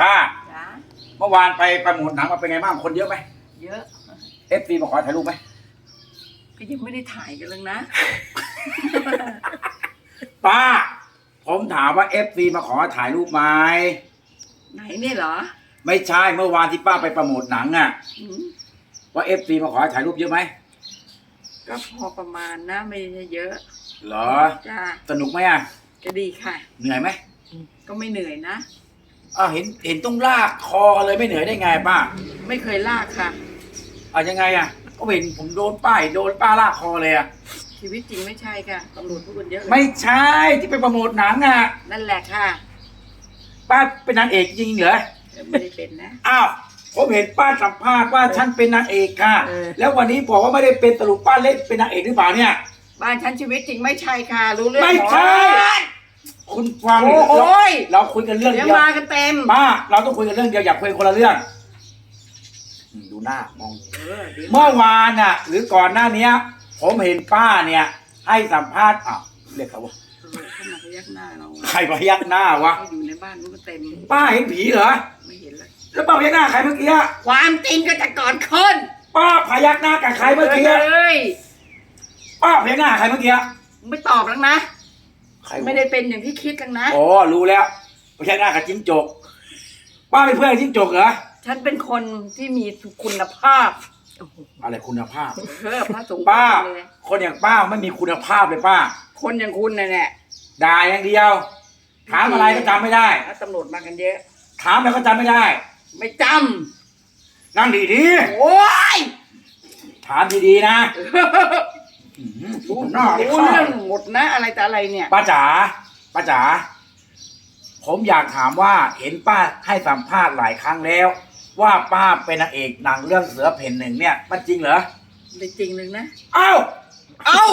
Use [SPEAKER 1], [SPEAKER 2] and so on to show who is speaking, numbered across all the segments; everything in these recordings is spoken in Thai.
[SPEAKER 1] ป้า
[SPEAKER 2] จ้า
[SPEAKER 1] เมื่อวานไปประมูลหนังมาเป็นไงบ้างคนเยอะไหม
[SPEAKER 2] เยอะ
[SPEAKER 1] เอฟซีมาขอถ่ายรูปไหม
[SPEAKER 2] ก็ยังไม่ได้ถ่ายกันเลยนะ
[SPEAKER 1] ป้า ผมถามว่าเอฟซีมาขอถ่ายรูปไหม
[SPEAKER 2] ไหนเนี่ยเหรอ
[SPEAKER 1] ไม่ใช่เมื่อวานที่ป้าไปประมูลหนังอะ
[SPEAKER 2] อืม
[SPEAKER 1] ว่าเอฟซีมาขอถ่ายรูปเยอะไหม
[SPEAKER 2] ก็พอประมาณนะไม่ได้เยอะ
[SPEAKER 1] เหรอ
[SPEAKER 2] จ้า
[SPEAKER 1] สนุกไหมอะ
[SPEAKER 2] จะดีค่ะ
[SPEAKER 1] เหนื่อยไหม
[SPEAKER 2] ก็ไม่เหนื่อยนะ
[SPEAKER 1] อ้าวเห็นเห็นต้องลากคอกันเลยไม่เหนื่อยได้ไงป้า
[SPEAKER 2] ไม่เคยลากค่ะ
[SPEAKER 1] อะยังไงอะก็เห็นผมโดนป้ายโดนป้าลากคอเลยอะ
[SPEAKER 2] ชีวิตจริงไม่ใช่ค่ะตำรวจพูดกันเยอะเลย
[SPEAKER 1] ไม่ใช่ที่ไปประมูลหนังอะ
[SPEAKER 2] นั่นแหละค่ะ
[SPEAKER 1] ป้าเป็นนางเอกจริงเหรอ
[SPEAKER 2] เออไม่ได้เป็นนะ
[SPEAKER 1] อ้าวผมเห็นป้าสัมภาษณ์ว่าฉันเป็นนางเอกค่ะ
[SPEAKER 2] เออ
[SPEAKER 1] แล้ววันนี้บอกว่าไม่ได้เป็นสรุปป้าเล่นเป็นนางเอกหรือเปล่าเนี่ย
[SPEAKER 2] บ้านฉันชีวิตจริงไม่ใช่ค่ะ รู้เรื่อง
[SPEAKER 1] ไม่ใช่
[SPEAKER 2] หมด
[SPEAKER 1] คุณฟัง
[SPEAKER 2] โอ้โห
[SPEAKER 1] เราเราคุยกันเรื่อง
[SPEAKER 2] เดี๋ยว
[SPEAKER 1] เดียว
[SPEAKER 2] มากันเต็ม
[SPEAKER 1] ป้าเราต้องคุยกันเรื่องเดียวอย่าคุยคนละเรื่องอืมดูหน้ามอง
[SPEAKER 2] เออเดี๋ยว
[SPEAKER 1] เมื่อวานน่ะ หรือก่อนหน้าเนี้ย ผมเห็นป้าเนี่ย ให้สัมภาษณ์อ้าวเรียกเขาว่า
[SPEAKER 2] เออเข้ามาพยักหน้าเรา
[SPEAKER 1] ใครพยักหน้าวะ
[SPEAKER 2] ให้อยู่ในบ้านนู้นก็เต็ม
[SPEAKER 1] ป้าเห็นผีเหรอ
[SPEAKER 2] ไม่เห็นเลย
[SPEAKER 1] แล้วป้าพยักหน้าใครเมื่อกี้อะ
[SPEAKER 2] ความจริงก็จะก่อนขึ้น
[SPEAKER 1] ป้าพยักหน้ากับใครเมื่อกี้อะ
[SPEAKER 2] เฮ้ย
[SPEAKER 1] ป้าพยักหน้ากับใครเมื่อกี้อะ
[SPEAKER 2] ไม่ตอบแล้วนะ
[SPEAKER 1] ใครวะ
[SPEAKER 2] ไม่ได้เป็นอย่างที่คิดแล้วนะ
[SPEAKER 1] อ๋อรู้แล้วพยักหน้ากับจิ้งจก ป้าเป็นเพื่อนกับจิ้งจกเหรอ
[SPEAKER 2] ฉันเป็นคนที่มีคุณภาพ
[SPEAKER 1] อะไรคุณภาพ
[SPEAKER 2] เออพระสงฆ์
[SPEAKER 1] ป้า
[SPEAKER 2] เลย
[SPEAKER 1] คนอย่างป้าไม่มีคุณภาพเลยป้า
[SPEAKER 2] คนอย่างคุณน่ะแหละ
[SPEAKER 1] ด่าอย่างเดียว ถามอะไรก็จำไม่ได้
[SPEAKER 2] แล้วตำรวจมากันเยอะ
[SPEAKER 1] ถามอะไรก็จำไม่ได้
[SPEAKER 2] ไม่จ
[SPEAKER 1] นั่งดีำ
[SPEAKER 2] โอ้ย
[SPEAKER 1] ๆถามดีๆนะอื้อหือ
[SPEAKER 2] รู้
[SPEAKER 1] หน้าเลย
[SPEAKER 2] รู้
[SPEAKER 1] ข้า
[SPEAKER 2] เรื่องหมดนะอะไรแต่อะไรเนี่ย
[SPEAKER 1] ป้าจ๋าป้าจ๋าผมอยากถามว่าเห็นป้าให้สัมภาษณ์หลายครั้งแล้ว ว่าป้าเป็นนางเอกหนังเรื่องเสือเพ่นหนึ่งเนี่ย มันจริงเหรอ
[SPEAKER 2] ไม่จริงเลยนะ
[SPEAKER 1] เอ้า
[SPEAKER 2] เอ้า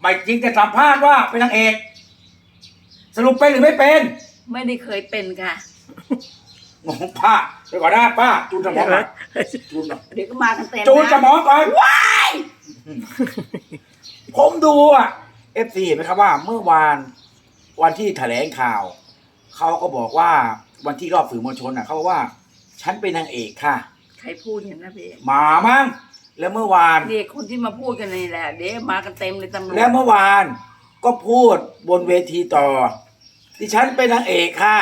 [SPEAKER 1] ไม่จริงจะสัมภาษณ์ว่าเป็นนางเอก สรุปเป็นหรือไม่เป็น
[SPEAKER 2] ไม่ได้เคยเป็นค่ะ
[SPEAKER 1] งงป้าเดี๋ยวก่อนนะป้าจูนสมองหน่อยจูนหน่อย
[SPEAKER 2] เดี๋ยวก็มากันเต็ม
[SPEAKER 1] จูนส
[SPEAKER 2] นะ
[SPEAKER 1] มองก่อนว้าย ผมดูอะเอฟซีเห็นไหมครับว่าเมื่อวานวันที่แถลงข่าวเขาก็บอกว่าวันที่รอบสื่อมวลชนอะเขาบอกว่า ฉันเป็นนางเอกค่ะ
[SPEAKER 2] ใครพูดอย่างนั้นพี่
[SPEAKER 1] หมามั้งแล้วเมื่อวาน
[SPEAKER 2] นี่คนที่มาพูดกันนี่แหละ เดี๋ยวมากันเต็มเลยตำรวจ
[SPEAKER 1] แล้วเมื่อวานก็พูดบนเวทีต่อ ดิฉันเป็นนางเอกค่ะ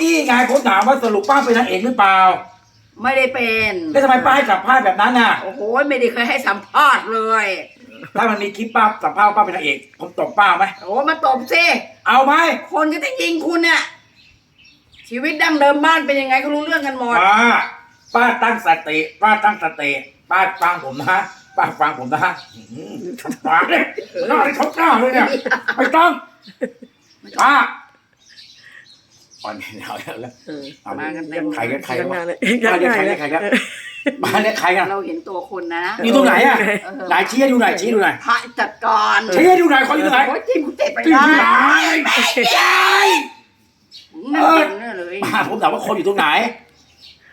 [SPEAKER 1] นี่ไงผมถามว่าสรุปป้าเป็นนางเอกหรือเปล่า
[SPEAKER 2] ไม่ได้เป็น
[SPEAKER 1] แล้วทำไมป้าให้สัมภาษณ์แบบนั้นน่ะ
[SPEAKER 2] โอ้โหไม่ได้เคยให้สัมภาษณ์เลย
[SPEAKER 1] ถ้ามันมีคลิปป้าสัมภาษณ์ว่าป้าเป็นนางเอก ผมตบป้าไหม
[SPEAKER 2] โอ้มาตบสิ
[SPEAKER 1] เอาไหม
[SPEAKER 2] คนก็จะยิงคุณเนี่ยชีวิตดั้งเดิมบ้านเป็นยังไงก็รู้เรื่องกันหมด
[SPEAKER 1] ป้าป้าตั้งสติ ป้าตั้งสติป้าฟังผมนะป้าฟังผมนะอื้อหือทำตาเลยหน้าเลยชกหน้าเลยเนี่ยไม่ต้องป้าอ่อนเดี๋ยวแล้ว
[SPEAKER 2] เออมากันเต็ม
[SPEAKER 1] ใครกันใคร
[SPEAKER 3] ยั
[SPEAKER 1] กัน
[SPEAKER 3] ง
[SPEAKER 1] วะ
[SPEAKER 3] ไงเลย
[SPEAKER 1] บ้านเรียกใครเรียกใครครั บบ้านเรียกใครกัน
[SPEAKER 2] เราเห็นตัวคนนะ
[SPEAKER 1] อยู่ตรงไหนอะ
[SPEAKER 2] เออ
[SPEAKER 1] ไหนชี้ให้ดูหน่อยชี้ดูหน่อย
[SPEAKER 2] พระจัดการ
[SPEAKER 1] ชี้ให้ดูหน่อยเขาอยู่ตรงไหน
[SPEAKER 2] โอ้ยจิ้มกูเตะไป
[SPEAKER 1] อยู่
[SPEAKER 2] ได้
[SPEAKER 1] ที่ไหนไม่ใช่
[SPEAKER 2] นั่นเป็นแน่เลย
[SPEAKER 1] ป้าผมถามว่าคนอยู่ตรงไหน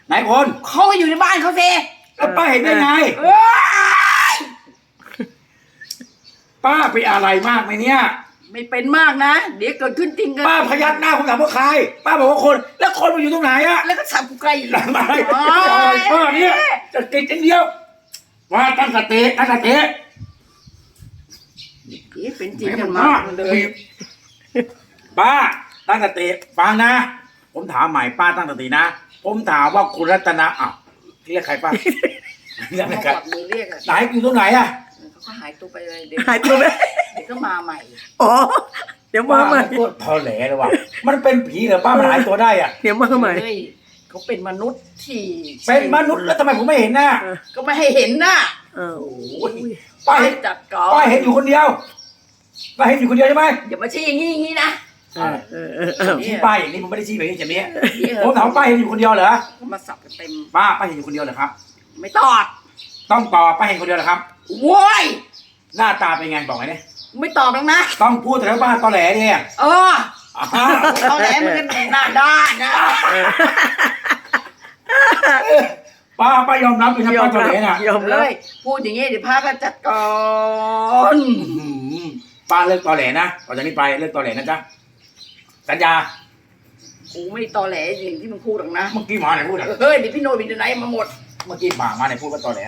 [SPEAKER 1] ไหนคน
[SPEAKER 2] เขาก็อยู่ในบ้านเขาสิ
[SPEAKER 1] แล้วป้าเห็นได้ไง
[SPEAKER 2] เอ้ย
[SPEAKER 1] ป้าไปอะไรมากไหมเนี่ย
[SPEAKER 2] ไม่เป็นมากนะ เดี๋ยวเกิดขึ้นจริงกัน
[SPEAKER 1] ป้าพยักหน้าผมถามว่าใคร ป้าบอกว่าคน แล้วคนมันอยู่ตรงไหนอะ
[SPEAKER 2] แล้วก็สับกูไกล
[SPEAKER 1] หลังอะไรป้าเนี่ยจะกินอย่างเดียวว่าตั้งสติตั้งสติ
[SPEAKER 2] เดี๋ยวเป็นจริงกันมากเลย
[SPEAKER 1] ป้าตั้งสติฟังนะ ผมถามใหม่ป้าตั้งสตินะ ผมถามว่าคุณรัตนาอ้าวเรียกใครป้าเรียก
[SPEAKER 2] เขา
[SPEAKER 1] ใคร
[SPEAKER 2] กวักมือเรียกอะ
[SPEAKER 1] ไหนอยู่ตรงไหนอะ
[SPEAKER 2] เขาก็หายตัวไปเลยเดี๋ยว
[SPEAKER 3] หายตัวไป
[SPEAKER 2] เดี๋ยวก็มาใหม่
[SPEAKER 3] อ๋อ เดี๋ยว
[SPEAKER 1] ป้า
[SPEAKER 3] มาใหม่
[SPEAKER 1] มันก็ทอแหลเลยว่ะมันเป็นผีเหรอป้ามันหายตัวได้อะ
[SPEAKER 3] เดี๋ยวมาใหม่
[SPEAKER 2] เฮ้ยเขาเป็นมนุษย์ที่
[SPEAKER 1] เป็นมนุษย์แล้วทำไมผมไม่เห็นน่ะ
[SPEAKER 2] ก็ไม่ให้เห็นน่ะ
[SPEAKER 3] เออ
[SPEAKER 1] โอ้ยป้าเห็น
[SPEAKER 2] จัดการ
[SPEAKER 1] ป้าเห็นอยู่คนเดียวป้าเห็นอยู่คนเดียวใช่ไหม
[SPEAKER 2] อย่ามาชี้อย่างนี้อย่างนี้นะ
[SPEAKER 3] เออเออเออเออ
[SPEAKER 1] ชี้ป้าอย่างนี้ผมไม่ได้ชี้แบบนี้อย่างนี้
[SPEAKER 2] เดี๋ยว
[SPEAKER 1] ผมถามว่าป้าเห็นอยู่คนเดียวเหรอ
[SPEAKER 2] เขามาสับกันเต็ม
[SPEAKER 1] ป้าป้าเห็นอยู่คนเดียวเหรอครับ
[SPEAKER 2] ไม่ตอบ
[SPEAKER 1] ต้องตอบป้าเห็นคนเดียวเหรอครับ
[SPEAKER 2] โว้ย
[SPEAKER 1] หน้าตาเป็นไงบอกไงเนี่ย
[SPEAKER 2] ไม่ตอบแล้วนะ
[SPEAKER 1] ต้องพูดแต่ว่าป้าตอแหลเนี่ย
[SPEAKER 2] เออ
[SPEAKER 1] อ่า
[SPEAKER 2] เขาแหลมมันกันหน้าด้านนะ
[SPEAKER 1] ป้าป้ายอมรับเลยนะ
[SPEAKER 3] ยอ
[SPEAKER 1] ป้ามตอ
[SPEAKER 3] รั
[SPEAKER 1] แหล
[SPEAKER 3] บ
[SPEAKER 1] น่ะ
[SPEAKER 3] ยอม
[SPEAKER 2] เล
[SPEAKER 3] รับ
[SPEAKER 2] ยพูดอย่างนี้เดี๋ยวพาก็จัดการ
[SPEAKER 1] อื้อหือป้าเลิกตอแหลนะต่อจากนี้ไปเลิกตอแหลนะจ๊ะสัญญา
[SPEAKER 2] กูไม่ตอแหลอย่างที่มึงพูดหรอกนะ
[SPEAKER 1] เมื่อกี้หมาไหนพูดอะ
[SPEAKER 2] เฮ้ยเดี๋ยวพี่โนบินไหนมาหมด
[SPEAKER 1] เมื่อกี้หมามาไหนพูดว่าตอนไหน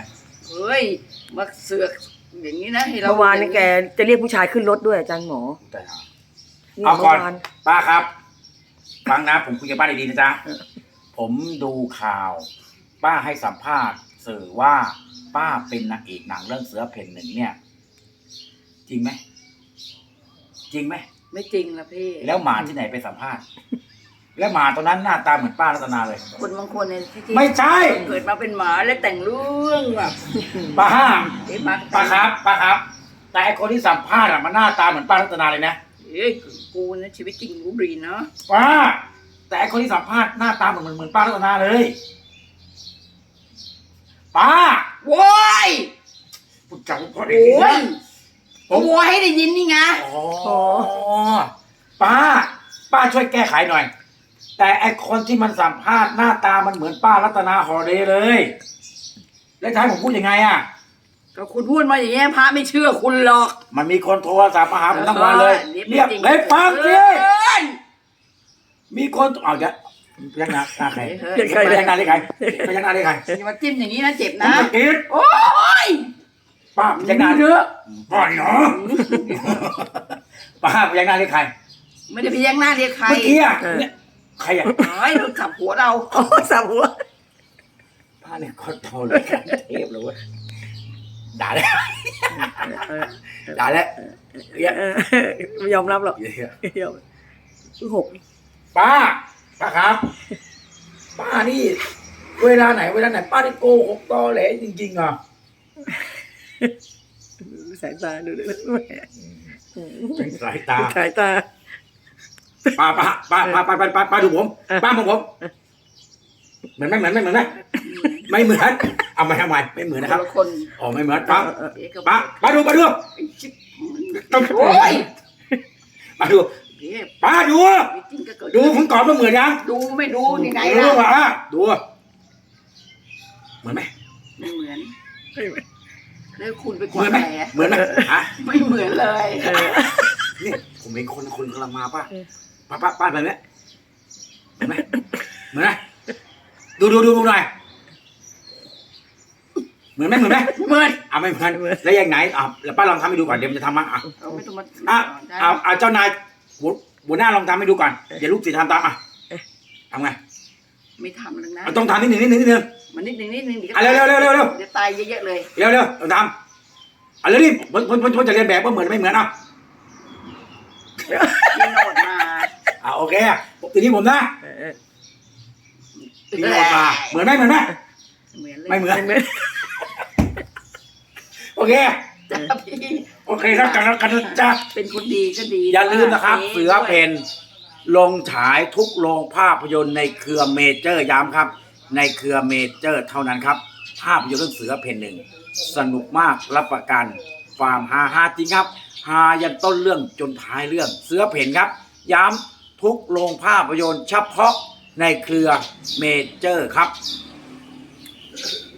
[SPEAKER 2] เฮ้ยมาเสือก อย่างนี้นะให้เรา
[SPEAKER 3] เมื่อวานนี่แกจะเรียกผู้ชายขึ้นรถด้วยอาจารย์หมอ
[SPEAKER 1] แต่หา
[SPEAKER 3] นี่
[SPEAKER 1] เอาก่อน
[SPEAKER 3] เมื่อวาน
[SPEAKER 1] ป้าครับฟังนะผมคุยกับป้าดีๆนะจ๊ะ
[SPEAKER 3] เออ
[SPEAKER 1] ผมดูข่าว ป้าให้สัมภาษณ์สื่อว่า ป้าเป็นนางเอกหนังเรื่องเสือเพ่นหนึ่งเนี่ย จริงไหมจริงไหม
[SPEAKER 2] ไม่จริงละพี่
[SPEAKER 1] แล้วหมาที่ไหนไปสัมภาษณ์ แล้วหมาตัวนั้นหน้าตาเหมือนป้ารัตนาเลย
[SPEAKER 2] คนบางคนเนี่ยที่
[SPEAKER 1] ไม่ใช่
[SPEAKER 2] เกิดมาเป็นหมาแล้วแต่งเรื่องแบบ
[SPEAKER 1] ป้าห้า
[SPEAKER 2] เอ๊ะมา
[SPEAKER 1] ป้าครับป้าครับ แต่ไอคนที่สัมภาษณ์อะมันหน้าตาเหมือนป้ารัตนาเลยนะ
[SPEAKER 2] เอ้ยกูนะชีวิตจริงรู้ดีเนาะ
[SPEAKER 1] ป้าแต่ไอคนที่สัมภาษณ์หน้าตาเหมือนเหมือนเหมือนป้ารัตนาเลยป้า
[SPEAKER 2] โว้ย
[SPEAKER 1] พูดจังพอ
[SPEAKER 2] โอ
[SPEAKER 1] ดี้
[SPEAKER 2] ย
[SPEAKER 1] นะ
[SPEAKER 2] โอ้ยให้ได้ยินนี่ไง
[SPEAKER 1] อ๋อป้า ป้าช่วยแก้ไขหน่อย แต่ไอคนที่มันสัมภาษณ์หน้าตามันเหมือนป้ารัตนาฮอลเดย์เลย แล้วจะให้ผมพูดยังไงอะ
[SPEAKER 2] ก็คุณพูดมาอย่างเงี้ยพระไม่เชื่อคุณหรอก
[SPEAKER 1] มันมีคนโทรศัพท์มาหาผมทั้งวันเลย
[SPEAKER 2] ออ
[SPEAKER 1] เรียบ
[SPEAKER 2] จริง
[SPEAKER 1] เลยฟังสิ
[SPEAKER 2] เอิ้น
[SPEAKER 1] มีคนเอาจะพยักหน้าหน้าใคร
[SPEAKER 2] เฮ้ย
[SPEAKER 1] พยักหน้าได้ใครพยักหน้าได้ใคร
[SPEAKER 2] อย่ามาจิ้มอย่างนี้นะเจ็บ
[SPEAKER 1] ผม
[SPEAKER 2] นะ
[SPEAKER 1] จะกรีด
[SPEAKER 2] โอ้ย
[SPEAKER 1] ป้าพยักหน้า
[SPEAKER 2] เยอะ
[SPEAKER 1] ป้าเนาะป้าพยักหน้าได้ใคร
[SPEAKER 2] ไม่ได้พยักหน้าเรียกใคร
[SPEAKER 1] เมื่อกี้อะเนี่ย ใครอะ
[SPEAKER 2] เฮ้ยโดนขับหัวเรา
[SPEAKER 3] โอ้ยสามหัว
[SPEAKER 1] ป้าเนี่ยโคตรโตเลยเทพเลยเว้ยด่าแล้ว
[SPEAKER 3] เออ
[SPEAKER 1] ด่าแล้วเรียก
[SPEAKER 3] เออไม่ยอมรับหรอก
[SPEAKER 1] เรียก
[SPEAKER 3] ไม่ยอมเพิ่งหก
[SPEAKER 1] ป้าป้าครับ ป้านี่ เวลาไหน เวลาไหน ป้านี่โกหกตอแหลจริงๆอะ
[SPEAKER 3] สายตาดูดู
[SPEAKER 1] เป็นสายตา
[SPEAKER 3] สายตา
[SPEAKER 1] ป้าป้าป้าป้าป้าป้าป้าป้าดูผมป้ามองผมเหมือนไหมเหมือนไหมเหมือนไหมไม่เหมือนเอามาทำไมไม่เหมือน
[SPEAKER 2] ค
[SPEAKER 1] นะครับ
[SPEAKER 2] นละคน
[SPEAKER 1] อ๋อไม่เหมือนป้า
[SPEAKER 2] เอ๊ะก็
[SPEAKER 1] ป้าป้าดูป้าดู
[SPEAKER 2] ไอ้ชิบ
[SPEAKER 1] ต้อง
[SPEAKER 2] โอ้ย
[SPEAKER 1] ป้าดู
[SPEAKER 2] เอ๊ะ
[SPEAKER 1] ป้าดู
[SPEAKER 2] มีจริงก็เกิด
[SPEAKER 1] ดูผมก่อนว่าเหมือนยัง
[SPEAKER 2] ดูไม่ดูยังไง
[SPEAKER 1] ดู
[SPEAKER 2] ล่ะ
[SPEAKER 1] ว่าอะดูเหมือนไหม
[SPEAKER 2] ไม่เหมือน
[SPEAKER 3] ไม่เหมือน
[SPEAKER 2] แล้วคุณไปก
[SPEAKER 1] เหมื
[SPEAKER 2] วา
[SPEAKER 1] อน
[SPEAKER 2] ด
[SPEAKER 1] ไหม
[SPEAKER 2] แผล
[SPEAKER 1] เหมือนไหมฮะ
[SPEAKER 2] ไม่เหมือนเลย
[SPEAKER 3] เออ
[SPEAKER 1] นี่ผมเห็นคนคนกำลังมาป้า
[SPEAKER 3] เออ
[SPEAKER 1] ป้าป้าป้าแบบนี้เห็นไหมเหมือนไหมดูดูดูดูหน่อยเหมือนไหมเหมือนไหม
[SPEAKER 2] เหมือน
[SPEAKER 1] อะไม่เหมือนแล้วยังไหนอะแล้วป้าลองทำให้ดูก่อนเดี๋ยวมันจะทำมาอะ
[SPEAKER 2] เราไม่ต้องมา
[SPEAKER 1] อะ
[SPEAKER 2] ได้
[SPEAKER 1] เอาเอาเจ้านายหัวหัวหน้าลองทำให้ดูก่อนเดี๋ยวลูกศิษย์ทำตามอะทำไง
[SPEAKER 2] ไม่ทำแล้วนะ
[SPEAKER 1] เอาต้องทำนิดหนึ่งนิดหนึ่งนิดหนึ่ง
[SPEAKER 2] มันนิดนึงนิดนึงเดี๋ยว
[SPEAKER 1] อะเร็วเร็วเร็วเร็วเร็ว
[SPEAKER 2] เดี๋ยวตายเยอะๆเลย
[SPEAKER 1] เร็วเร็วต้องทำเอาเร็วดิผมผมผมผมจะเรียนแบบว่าเหมือนไม่เหมือนอะ
[SPEAKER 2] พี่โนดมา
[SPEAKER 1] อะโอเคทีนี้ผมนะ
[SPEAKER 3] เออเออ
[SPEAKER 1] ทีนี้ผมมาเหมือนไหมเหมือนไหม
[SPEAKER 2] เหมือนเลย
[SPEAKER 1] ไม่เหมือน
[SPEAKER 3] ไม่เหมือน
[SPEAKER 1] โอเค
[SPEAKER 2] จ้าพี่
[SPEAKER 1] โอเคแล้วกันแล้วกันนะจ้า
[SPEAKER 2] เป็นคนดีก็ดี
[SPEAKER 1] อย่าลืมนะครับ
[SPEAKER 2] ว่า
[SPEAKER 1] เสือเพนลงฉายทุกโรงภาพยนตร์ในเครือเมเจอร์ย้ำครับ ในเครือเมเจอร์เท่านั้นครับ ภาพยนตร์เรื่องเสือเพนหนึ่งสนุกมากรับประกันความฮาฮาจริงครับฮายันต้นเรื่องจนท้ายเรื่องเสือเพนครับ ย้ำ ทุกโรงภาพยนตร์เฉพาะในเครือเมเจอร์ครับ